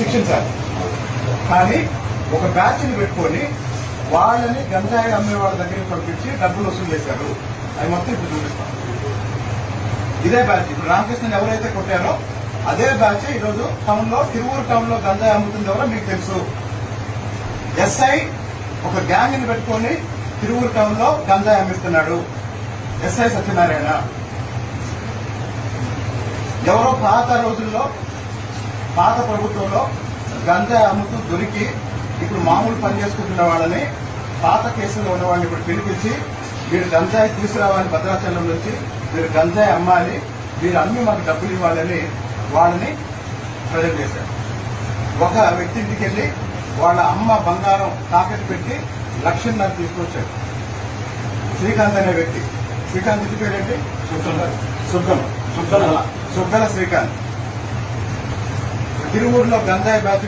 శిక్షించాలి కానీ ఒక బ్యాచ్ని పెట్టుకొని వాళ్ళని గంజాయి అమ్మే వాళ్ళ దగ్గరికి పంపించి డబ్బులు వసూలు చేశారు. అది మొత్తం ఇప్పుడు చూపిస్తాం. ఇదే బ్యాచ్ ఇప్పుడు రామకృష్ణ ఎవరైతే కొట్టారో అదే బ్యాచ్ ఈరోజు టౌన్లో తిరువూరు టౌన్లో గంజాయి అమ్ముతుంది ఎవరో మీకు తెలుసు. ఎస్ఐ ఒక గ్యాంగ్ని పెట్టుకొని తిరువూరు టౌన్లో గంజాయి అమ్మిస్తున్నాడు. ఎస్ఐ సత్యనారాయణ. ఎవరో పాత రోజుల్లో పాత ప్రభుత్వంలో గంజాయి అమ్ముతూ దొరికి ఇప్పుడు మామూలు పని చేసుకుంటున్న వాళ్ళని పాత కేసుల్లో ఉన్న వాళ్ళని ఇప్పుడు పిలిపించి మీరు గంజాయి తీసుకురావాలి భద్రాచలం నుంచి మీరు గంజాయి అమ్మాలి మీరు అమ్మి మాకు డబ్బులు ఇవ్వాలని వాళ్ళని ప్రజెంట్ చేశారు. ఒక వ్యక్తి ఇంటికి వెళ్ళి వాళ్ళ అమ్మ బంగారం తాకట్టు పెట్టి లక్షన్నర తీసుకొచ్చాడు. శ్రీకాంత్ అనే వ్యక్తి. శ్రీకాంత్ ఇంటి పేరేంటి? సుగ్గం సుగ్గల సుగ్గల శ్రీకాంత్. తిరువూరులో గంజాయి బ్యాచ్